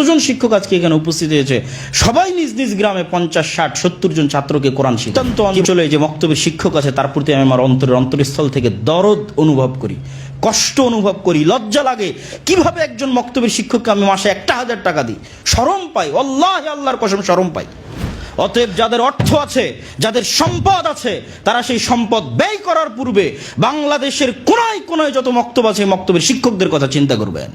যতজন শিক্ষক আজকে এখানে উপস্থিত হয়েছে? সবাই নিজ নিজ গ্রামে পঞ্চাশ ষাট সত্তর জন ছাত্রকে কোরআন শিক্ষান্ত অঞ্চলে যে বক্তব্যের শিক্ষক আছে তার প্রতি আমি আমার অন্তরের অন্তরস্থল থেকে দরদ অনুভব করি কষ্ট অনুভব করি লজ্জা লাগে। কীভাবে একজন বক্তব্যের শিক্ষককে আমি মাসে একটা হাজার টাকা দিই? সরম পাই আল্লাহ আল্লাহর কসম সরম পাই। অতএব যাদের অর্থ আছে যাদের সম্পদ আছে তারা সেই সম্পদ ব্যয় করার পূর্বে বাংলাদেশের কোনায় কোনায় যত মক্তব আছে মক্তবের শিক্ষকদের কথা চিন্তা করবেন।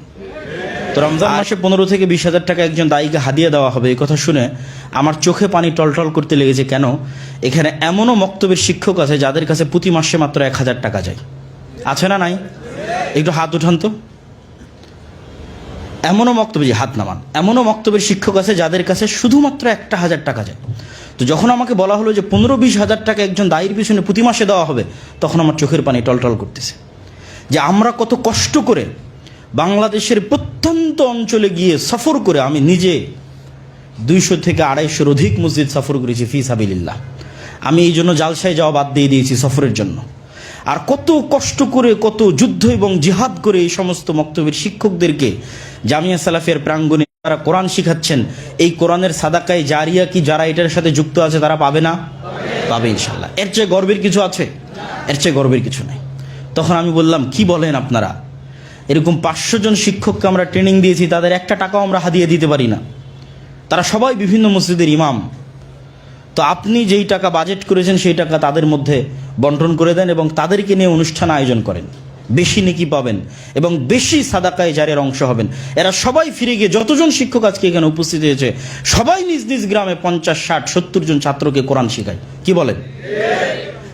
তো রমজান মাসে পনেরো থেকে বিশ হাজার টাকা একজন দায়ীকে হাদিয়ে দেওয়া হবে এই কথা শুনে আমার চোখে পানি টলটল করতে লেগেছে কেন? এখানে এমনও মক্তবের শিক্ষক আছে যাদের কাছে প্রতি মাসে মাত্র এক হাজার টাকা যায়। আছে না নাই? একটু হাত উঠান তো। এমনও মক্তব্য যে হাত নামান এমনও মক্তব্যের শিক্ষক আছে যাদের কাছে শুধুমাত্র একটা হাজার টাকা যায়। তো যখন আমাকে বলা হলো যে পনেরো বিশ হাজার টাকা একজন দায়ের পিছনে প্রতি মাসে দেওয়া হবে তখন আমার চোখের পানি টলটল করতেছে। যে আমরা কত কষ্ট করে বাংলাদেশের প্রত্যন্ত অঞ্চলে গিয়ে সফর করে আমি নিজে দুইশো থেকে আড়াইশোর অধিক মসজিদ সফর করেছি, ফি সাবিল্লাহ আমি এই জন্য জালসায় যাওয়া বাদ দিয়ে দিয়েছি সফরের জন্য। আর কত কষ্ট করে, কত যুদ্ধ এবং জিহাদ করে এই সমস্ত মক্তবের শিক্ষকদেরকে জামিয়া সালাফের প্রাঙ্গণে তারা কোরআন শিখাচ্ছেন, এই কোরআনের সাদাকায় জারিয়া কি যারা এটার সাথে যুক্ত আছে তারা পাবে না? পাবে ইনশাল্লাহ এর চেয়ে গর্বের কিছু আছে? এর চেয়ে গর্বের কিছু নাই। তখন আমি বললাম, কি বলেন আপনারা? এরকম পাঁচশো জন শিক্ষককে আমরা ট্রেনিং দিয়েছি, তাদের একটা টাকাও আমরা হাদিয়ে দিতে পারি না। তারা সবাই বিভিন্ন মসজিদের ইমাম। তো আপনি যেই টাকা বাজেট করেছেন, সেই টাকা তাদের মধ্যে বন্টন করে দেন এবং তাদেরকে নিয়ে অনুষ্ঠান আয়োজন করেন। বেশি নেকি পাবেন এবং বেশি সাদাকায় জারের অংশ হবেন। এরা সবাই ফিরে গিয়ে যতজন শিক্ষক আজকে এখানে উপস্থিত হয়েছে, সবাই নিজ নিজ গ্রামে পঞ্চাশ, ষাট, সত্তর জন ছাত্রকে কোরআন শেখায়। কি বলেন?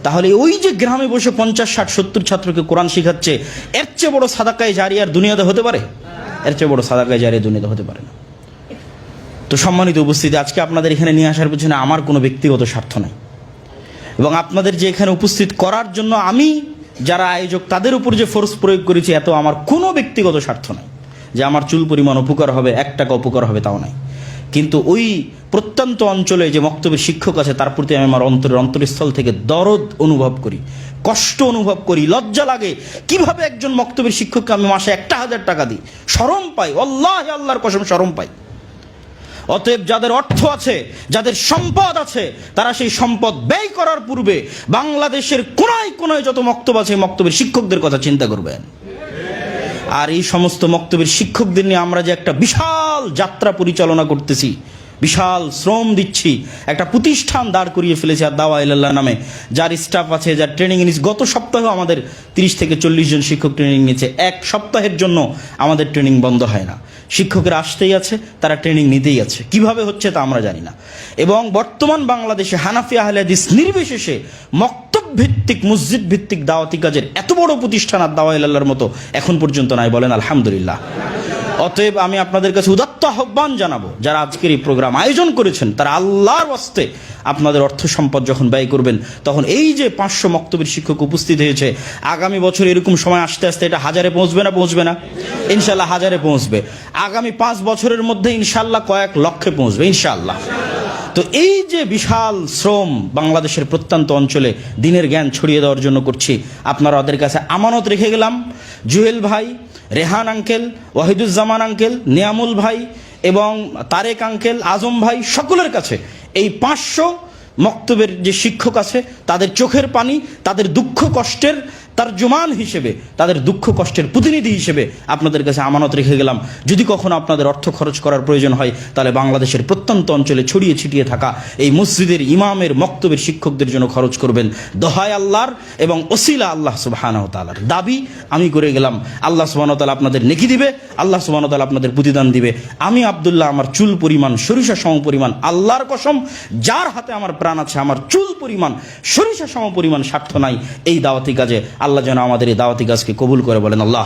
তাহলে ওই যে গ্রামে বসে পঞ্চাশ, ষাট, সত্তর ছাত্রকে কোরআন শিখাচ্ছে, এর চেয়ে বড় সাদাকায় আর দুনিয়াতে হতে পারে? এর চেয়ে বড় সাদাকায় জারি দুনিয়াতে হতে পারে না। তো সম্মানিত উপস্থিতি, আজকে আপনাদের এখানে নিয়ে আসার পিছনে আমার কোনো ব্যক্তিগত স্বার্থ নাই। এবং আপনাদের যে এখানে উপস্থিত করার জন্য আমি যারা আয়োজক, তাদের উপর যে ফোর্স প্রয়োগ করেছি, এত আমার কোনো ব্যক্তিগত স্বার্থ নাই। যে আমার চুল পরিমাণ উপকার হবে, এক টাকা উপকার হবে, তাও নাই। কিন্তু ওই প্রত্যন্ত অঞ্চলে যে বক্তব্যের শিক্ষক আছে, তার প্রতি আমি আমার অন্তরের অন্তরস্থল থেকে দরদ অনুভব করি, কষ্ট অনুভব করি, লজ্জা লাগে। কীভাবে একজন বক্তব্যের শিক্ষককে আমি মাসে একটা হাজার টাকা দিই? সরম পাই আল্লাহ আল্লাহর কসম সরম পাই। অতএব যাদের অর্থ আছে, যাদের সম্পদ আছে, তারা সেই সম্পদ ব্যয় করার পূর্বে বাংলাদেশের কোনায় কোনায় যত মক্তব আছে মক্তবের শিক্ষকদের কথা চিন্তা করবেন। আর এই সমস্ত মক্তবের শিক্ষকদের নিয়ে আমরা যে একটা বিশাল যাত্রা পরিচালনা করতেছি। বিশাল শ্রম দিচ্ছি। একটা প্রতিষ্ঠান দাঁড় করিয়ে ফেলেছে আর দাওয়া ইল্লাহ নামে। যার স্টাফ আছে, যার ট্রেনিং নিচ্ছে গত সপ্তাহেও আমাদের তিরিশ থেকে চল্লিশ জন শিক্ষক ট্রেনিং নিয়েছে। এক সপ্তাহের জন্য আমাদের ট্রেনিং বন্ধ হয় না। শিক্ষকেরা আসতেই আছে, তারা ট্রেনিং নিতেই আছে। কীভাবে হচ্ছে তা আমরা জানি না। এবং বর্তমান বাংলাদেশে হানাফি আহলে হাদিস নির্বিশেষে মক্তব ভিত্তিক মসজিদ ভিত্তিক দাওয়াতি কাজের এত বড় প্রতিষ্ঠান আর দাওয়া ইল্লাহর মতো এখন পর্যন্ত নাই বলেন আলহামদুলিল্লাহ। অতএব আমি আপনাদের কাছে উদাত্ত আহ্বান জানাব, যারা আজকের এই প্রোগ্রাম আয়োজন করেছেন, তারা আল্লাহর ওয়াস্তে আপনাদের অর্থ সম্পদ যখন ব্যয় করবেন, তখন এই যে পাঁচশো মক্তবের শিক্ষক উপস্থিত হয়েছে, আগামী বছর এরকম সময় আসতে আসতে এটা হাজারে পৌঁছবে না পৌঁছবে না? ইনশাল্লাহ হাজারে পৌঁছবে। আগামী পাঁচ বছরের মধ্যে ইনশাল্লাহ কয়েক লক্ষে পৌঁছবে ইনশাল্লাহ তো এই যে বিশাল শ্রম বাংলাদেশের প্রত্যন্ত অঞ্চলে দিনের জ্ঞান ছড়িয়ে দেওয়ার জন্য করছি, আপনারা ওদের কাছে আমানত রেখে গেলাম। জুয়েল ভাই রেহান আঙ্কেল, ওয়াহিদুজ্জামান আঙ্কেল, নিয়ামুল ভাই এবং তারেক আঙ্কেল, আজম ভাই সকলের কাছে এই পাঁচশো মক্তবের যে শিক্ষক আছে, তাদের চোখের পানি, তাদের দুঃখ কষ্টের তার জমান হিসেবে, তাদের দুঃখ কষ্টের প্রতিনিধি হিসেবে আপনাদের কাছে আমানত রেখে গেলাম। যদি কখনো আপনাদের অর্থ খরচ করার প্রয়োজন হয়, তাহলে বাংলাদেশের প্রত্যন্ত অঞ্চলে ছড়িয়ে ছিটিয়ে থাকা এই মসজিদের ইমামের মক্তবের শিক্ষকদের জন্য খরচ করবেন দহায় আল্লাহর এবং ওসিলা আল্লাহ সুবাহানাহ তালার দাবি। আমি করে গেলাম। আল্লাহ সুবাহ তালা আপনাদের নেকি দিবে, আল্লাহ সুবাহ তালা আপনাদের প্রতিদান দিবে। আমি আবদুল্লাহ, আমার চুল পরিমাণ, সরিষা সম পরিমাণ, আল্লাহর কসম, যার হাতে আমার প্রাণ আছে, আমার চুল পরিমাণ, সরিষা সম পরিমাণ স্বার্থ নাই। এই দাওয়াতি কাজে আল্লাহ যেন আমাদের এই দাওয়াতি গাছকে কবুল করে বলেন আল্লাহ